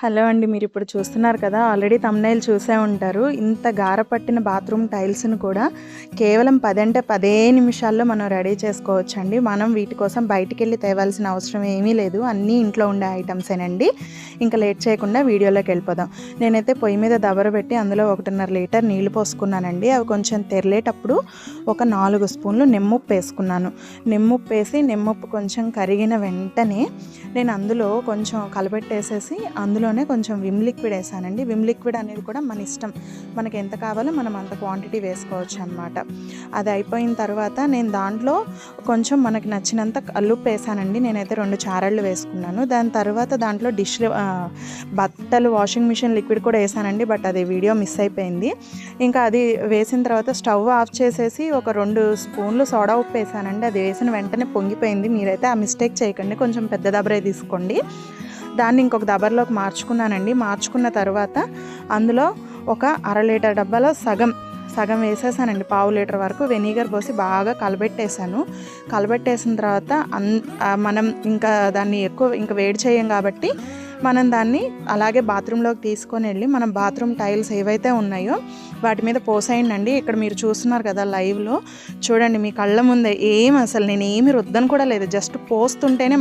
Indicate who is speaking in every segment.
Speaker 1: Hello అండి మీరు ఇప్పుడు చూస్తున్నారు కదా ఆల్రెడీ తమ్నైల్ చూసే ఉంటారు. ఇంత గార పట్టిన బాత్రూమ్ టైల్స్ని కూడా కేవలం పది అంటే పదే నిమిషాల్లో మనం రెడీ చేసుకోవచ్చండి. మనం వీటి కోసం బయటికి వెళ్ళి తేవాల్సిన అవసరం ఏమీ లేదు. అన్నీ ఇంట్లో ఉండే ఐటమ్సేనండి. ఇంకా లేట్ చేయకుండా వీడియోలోకి వెళ్ళిపోదాం. నేనైతే పొయ్యి మీద దబర పెట్టి అందులో ఒకటిన్నర లీటర్ నీళ్ళు పోసుకున్నానండి. అవి కొంచెం తెరలేటప్పుడు ఒక నాలుగు స్పూన్లు నిమ్మప్పు వేసుకున్నాను. నిమ్మప్పు వేసి నిమ్మప్పు కొంచెం కరిగిన వెంటనే నేను అందులో కొంచెం కలపెట్టేసేసి అందులో అందులోనే కొంచెం విమ్ లిక్విడ్ వేసానండి. విమ్ లిక్విడ్ అనేది కూడా మన ఇష్టం. మనకి ఎంత కావాలో మనం అంత క్వాంటిటీ వేసుకోవచ్చు అనమాట అది అయిపోయిన తర్వాత నేను దాంట్లో కొంచెం మనకి నచ్చినంత కల్లుప్పు వేసానండి. నేనైతే రెండు చారళ్ళు వేసుకున్నాను. దాని తర్వాత దాంట్లో డిష్ బట్టలు వాషింగ్ మిషన్ లిక్విడ్ కూడా వేసానండి. బట్ అది వీడియో మిస్ అయిపోయింది. ఇంకా అది వేసిన తర్వాత స్టవ్ ఆఫ్ చేసేసి ఒక రెండు స్పూన్లు సోడా ఉప్పు వేసానండి. అది వేసిన వెంటనే పొంగిపోయింది. మీరైతే ఆ మిస్టేక్ చేయకండి. కొంచెం పెద్ద దబరే తీసుకోండి. దాన్ని ఇంకొక దబర్లోకి మార్చుకున్నానండి. మార్చుకున్న తర్వాత అందులో ఒక అర లీటర్ డబ్బాలో సగం సగం వేసేసానండి. పావు లీటర్ వరకు వెనిగర్ పోసి బాగా కలబెట్టేసాను కలబెట్టేసిన తర్వాత అన్ మనం ఇంకా దాన్ని ఎక్కువ ఇంకా వేడి చేయం కాబట్టి మనం దాన్ని అలాగే బాత్రూంలోకి తీసుకొని వెళ్ళి మనం బాత్రూమ్ టైల్స్ ఏవైతే ఉన్నాయో వాటి మీద పోసేయండి ఇక్కడ మీరు చూస్తున్నారు కదా లైవ్లో. చూడండి మీ కళ్ళ ముందే ఏం అసలు నేను ఏమి రుద్దను కూడా లేదు. జస్ట్ పోస్తుంటేనే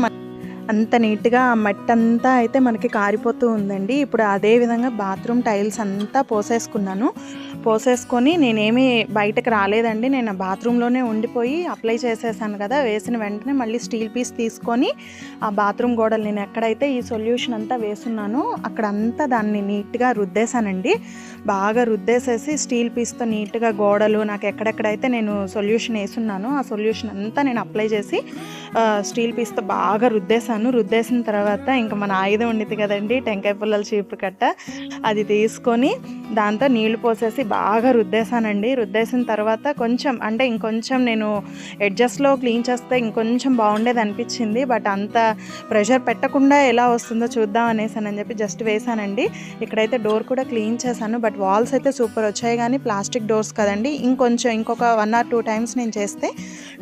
Speaker 1: అంత నీట్గా ఆ మట్టి అంతా అయితే మనకి కారిపోతూ ఉందండి. ఇప్పుడు అదే విధంగా బాత్రూమ్ టైల్స్ అంతా పోసేసుకున్నాను. పోసేసుకొని నేనేమి బయటకు రాలేదండి. నేను బాత్రూంలోనే ఉండిపోయి అప్లై చేసేసాను కదా వేసిన వెంటనే మళ్ళీ స్టీల్ పీస్ తీసుకొని ఆ బాత్రూమ్ గోడలు నేను ఎక్కడైతే ఈ సొల్యూషన్ అంతా వేసున్నానో అక్కడ అంతా దాన్ని నీట్గా రుద్దేశానండి. బాగా రుద్దేసేసి స్టీల్ పీస్తో నీట్గా గోడలు నాకు ఎక్కడెక్కడైతే నేను సొల్యూషన్ వేసున్నానో ఆ సొల్యూషన్ అంతా నేను అప్లై చేసి స్టీల్ పీస్తో బాగా రుద్దేశాను. రుద్దేసిన తర్వాత ఇంకా మన ఆయుధం ఉండిద్ది కదండి టెంకాయ పుల్లల చీపురు కట్ట అది తీసుకొని దాంతో నీళ్ళు పోసేసి బాగా రుద్దేశానండి. రుద్దేసిన తర్వాత కొంచెం అంటే ఇంకొంచెం నేను ఎడ్జస్ట్లో క్లీన్ చేస్తే ఇంకొంచెం బాగుండేది అనిపించింది బట్ అంత ప్రెషర్ పెట్టకుండా ఎలా వస్తుందో చూద్దాం అనేసానని చెప్పి జస్ట్ వేసానండి ఇక్కడైతే డోర్ కూడా క్లీన్ చేశాను. బట్ వాల్స్ అయితే సూపర్ వచ్చాయి. కానీ ప్లాస్టిక్ డోర్స్ కదండి. ఇంకొంచెం ఇంకొక వన్ ఆర్ టూ టైమ్స్ నేను చేస్తే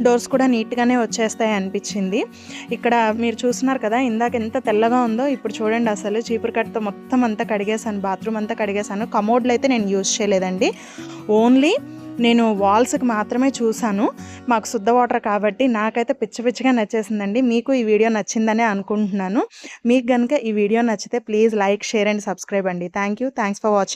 Speaker 1: డోర్స్ కూడా నీట్గానే వచ్చేస్తాయి అనిపించింది. ఇక్కడ మీరు చూస్తున్నారు కదా ఇందాక ఎంత తెల్లగా ఉందో ఇప్పుడు చూడండి అసలు. చీపురు కట్తో మొత్తం అంతా కడిగేశాను బాత్రూమ్ అంతా కడిగేశాను. కమోడ్లు అయితే నేను యూజ్ చేయలేదండి. ఓన్లీ నేను వాల్స్కి మాత్రమే చూశాను. మాకు శుద్ధ వాటర్ కాబట్టి నాకైతే పిచ్చి పిచ్చిగా నచ్చేసిందండి. మీకు ఈ వీడియో నచ్చిందనే అనుకుంటున్నాను. మీకు కనుక ఈ వీడియో నచ్చితే please like share and subscribe అండి. Thank you thanks for watching.